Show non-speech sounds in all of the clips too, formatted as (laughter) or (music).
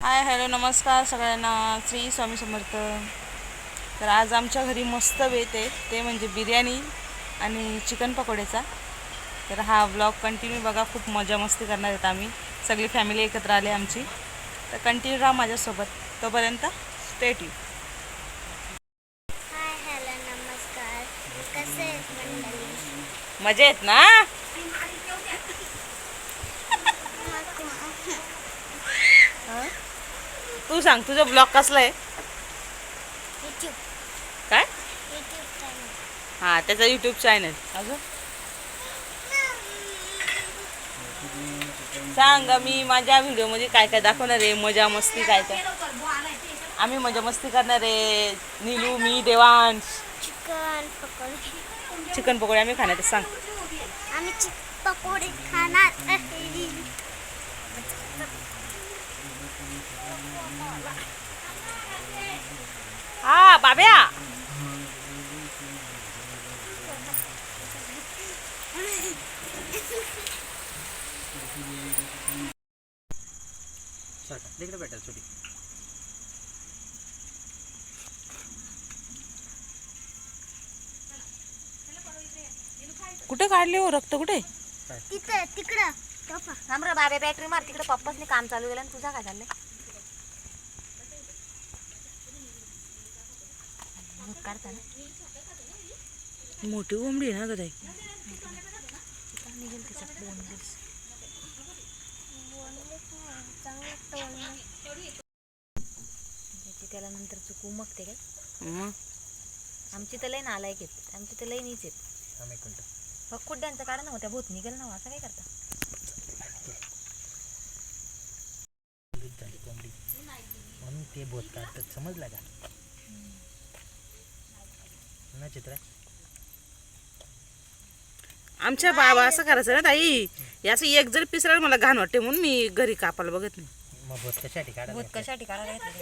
Hi hello नमस्कार सगळ्यांना. श्री स्वामी समर्थ. तर आज आमच्या घरी मस्त बेत आहे. ते म्हणजे बिर्याणी आणि चिकन पकोड्याचा. तर हा ब्लॉग कंटिन्यू बघा. खूप मजा मस्ती करणार आहेत आम्ही. सगळी फॅमिली एकत्र आले आमची. तर कंटिन्यू राहा माझ्यासोबत. तोपर्यंत स्टेट यू हाय हॅलो नमस्कार. कसे आहेत मंडळी? मजा येत ना? तू सांग तुझा ब्लॉग कसला आहे? यूट्यूब काय? हां त्याचा यूट्यूब चॅनल अजून सांग मी माझ्या व्हिडिओमध्ये काय काय दाखवणार आहे? मजा मस्ती काय काय? आम्ही मजा मस्ती करणार आहे. नीलू मी देवांश. चिकन पकोडे. चिकन पकोडे आम्ही खाण्यात सांग. आम्ही पकोडे खाणार आहे. हा बाब्या. तिकडे भेटेल छोटी. कुठे काढले हो रक्त? कुठे? तिथं तिकडं. थांब रे बाबे बॅटरी मार. तिकडे पप्पासने काम चालू केलं आणि तुझा काय चाललंय? भूत मोठी कोंबडी आहे ना गदाई निघेल तिचं बोनलेस चांगलं तोडणं त्याची त्याला नंतर चुकू मग ते काय आमची तर लई नालायक आहेत. आमची तर लई नीच आहेत. फक्त कुड्यांचं काढा ना हो, त्या भूत निघेल ना हो, असं काय करता? म्हणून ते बोत काढतात. समजलं का? ना चित्रा? आमच्या बाबा असं करायचं ना ताई. याचं एक जर पिसरा मला घाण वाटते म्हणून मी घरी कापायला बघत नाही. मग कशासाठी भूत कशासाठी काढायला घेतलं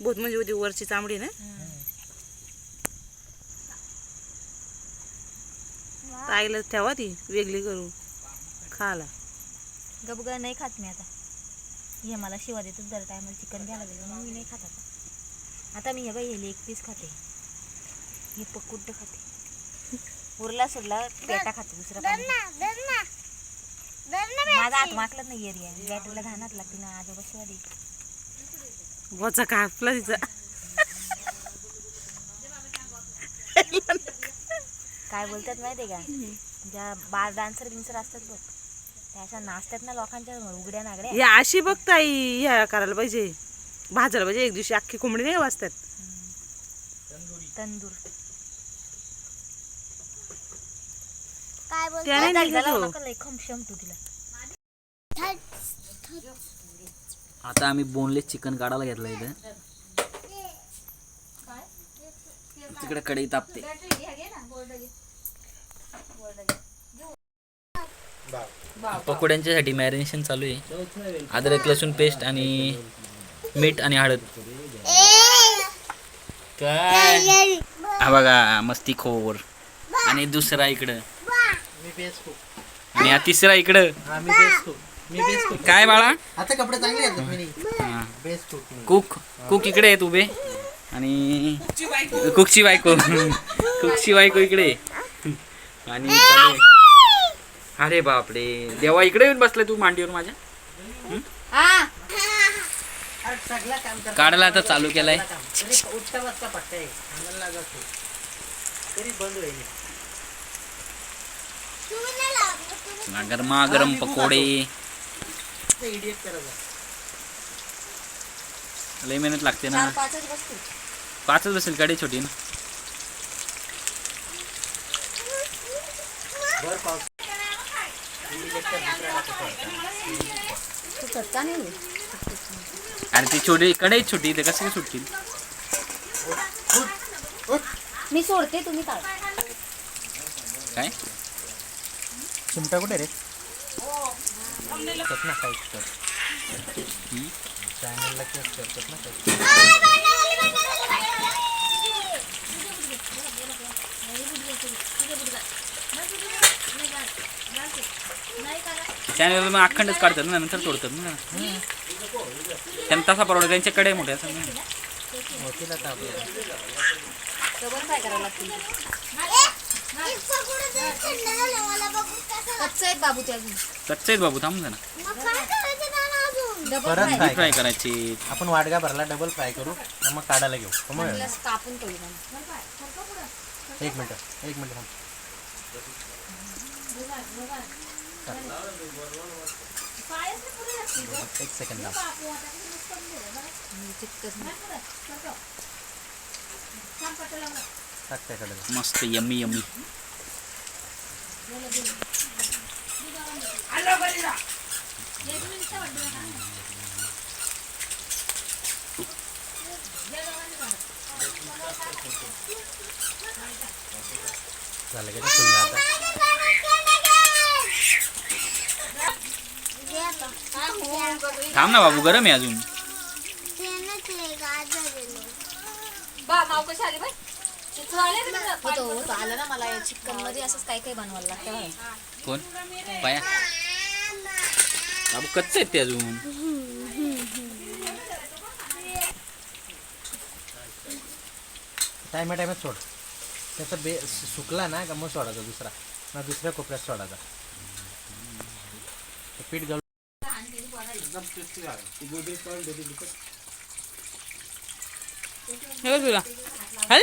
बहुत म्हणजे होती वरची चांबडी ना. ताईला ठेवा ती वेगळी करू. खाला. गबग नाही खात मी आता. हे मला शिवा देतच दर टायमाला चिकन घ्यायला गेलं मग मी नाही खात आता. आता मी हे बाई हे लेग पीस खाते. हे पकुड्ड खाते. उरला सुरला पेटा खाते दुसरं माझा हात माकलत नाही एरिया बॅटरीला घाणात लागते ना आजोबा शिवा दे वचा कापला तिचा. काय बोलतात माहिती आहे का? ज्या बार डान्सर बिन्सर असतात बघ त्या अशा नाचतात ना लोकांच्या उघड्या नागड्या. या अशी बघ ताई ह्या करायला पाहिजे. भाजायला पाहिजे एक दिवशी अख्खी कोंबडी नाही वाजतात तंदूर. काय त्या नाही निघत हो. आता आम्ही बोनलेस चिकन काढायला घेतलं इथं. तिकडे कढई तापते. पकोड्यांच्यासाठी मॅरिनेशन चालू आहे. अद्रक लसूण पेस्ट आणि मीठ आणि हळद. काय? हा बघा मस्ती खोवर. आणि दुसरा इकडं. आणि हा तिसरा इकडं. काय बाळा? आता कपडे चांगले आहेत मी हा. कुक मी कुक. कुक इकडे आहेत उभे आणि कुकची बायको. कुकची बायको इकडे. आणि चालू आहे. अरे बापरे. देवा इकडे येऊन बसलाय तू मांडीवर माझ्या? अरे सगळं काम कर काढायला आता चालू केलाय. उठता बसता पट्टा. आहे अंगण लागत. तरी बंद होईल. गरमा गरम पकोडे. लय मेहनत लागते ना. पाचच बसते पाचच बसेल गाडी छोटी ना. अरे ती छोटी कडे छोटी ते कसं काय सुटतील? मी सोडते तुम्ही काय? चिमटा कुठे रे? करतात ना काही तर. चॅनलला केस करतात ना काही चॅनल मग अखंडच काढतात ना नंतर सोडतात ना. त्यांना तसा परवडा त्यांच्याकडे मोठे असं नाही. होतील आता आपल्याला डबल फ्राय करावं लागतील कच्चे आहेत बाबू ते अजून. कच्चे आहेत बाबू थांब ना. डबल परत फ्राय करायची. आपण वाडगा भरला डबल फ्राय करू आणि मग काढायला घेऊ. हो मग कापून. एक मिनिट एक मिनिट थांब. एक सेकंड थांब. नाही. मस्त यम्मी यम्मी. झालं का ते फुललं आता थांब ना. बाबू गरम आहे अजून होतो होतो. आलं ना मला चिकनमध्ये असंच काही काही बनवायला लागतं बघा. कोण? पाया. बाबू कच्चे आहेत ते अजून. टायमा टायमात सोड. त्याचा बे सुकला ना का मग सोडायचा दुसरा. ना दुसऱ्या कोपऱ्यात सोडायचा. ते पीठ घालून. हे बघ तुला. हल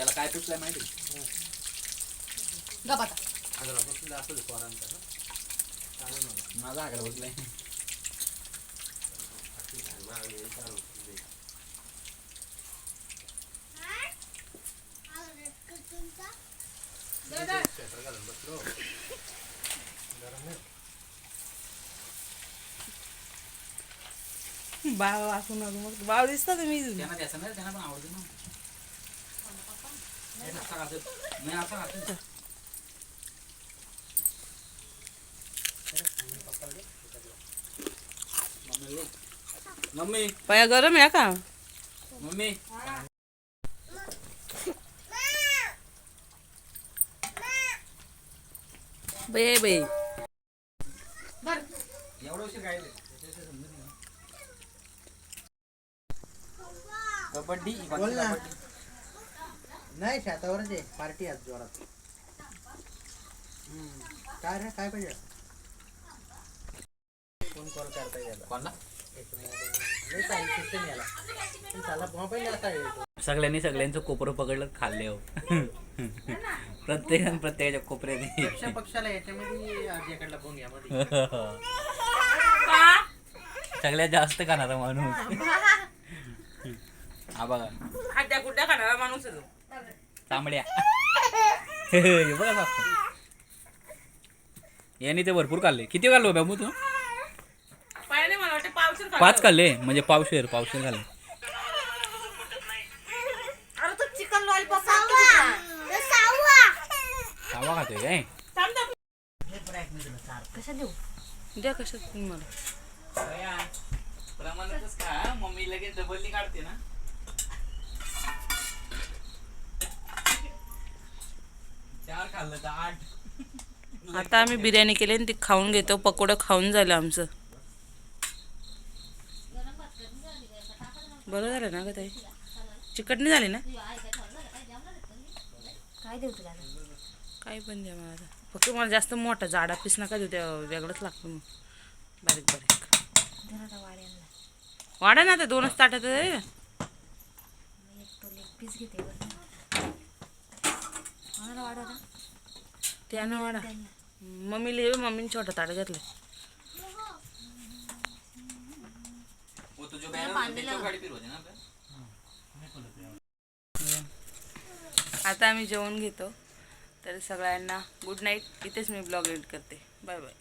त्याला काय पिकलाय माहिती? गप आता. माझा आकडा बसलाय. बाव वाचून मग बाव दिसता तुम्ही त्यांना नाही त्यांना पण आवडते ना नाही असं खातं. नाही असं खातं. मम्मी ले. मम्मी पाया गरम आहे का मम्मी बे बे एवढं उशीर काय कबड्डी बोल ना. नाही शेतावरच आहे. पार्टी आज जोरात. काय रे? काय पाहिजे? फोन कॉल करता याला. कोणला सगळ्यांनी सगळ्यांचं कोपरं पकडलं खाल्ले हो. प्रत्येकाने प्रत्येकाच्या कोपऱ्याने. पक्षा पक्षाला याच्यामध्ये आजीकडला फोन यामध्ये सगळ्यात जास्त खाणारा माणूस. हा बघा. खाद्या कुठ्या खाणारा माणूस आहे तो. तांबड्या. (laughs) हे बघा सासू. यांनी ते भरपूर खाल्ले किती खाल्लो बाबू तू? पाच खाल्ले म्हणजे पावशेर पावशेर खाल्ले अरे तो चिकन लॉलीपॉप खावा खातोय काय? कशा देऊ? द्या कशात तुम्ही मला. प्रमाणातच खा मम्मी लगेच डबल काढते ना. खाल्लं तर आठ. आता आम्ही बिर्याणी केली आणि ती खाऊन घेतो. पकोडं खाऊन झालं आमचं. बरं झालं ना ग ताई? चिकटणी झाली ना? काय देऊ तुला? काही पण द्या मला. फक्त मला जास्त मोठा जाडा पीस नका देऊ त्या वेगळंच लागतं मग. बारीक बारीक. वाढा ना आता दोनच ताटात आहे. मी एक तो लेग पीस घेते वाढ त्यानं वाढा मम्मीला हे मम्मीने छोटा ताट घेतलं. आता आम्ही जेवण घेतो. तर सगळ्यांना गुड नाईट इथेच मी ब्लॉग एडिट करते. Bye bye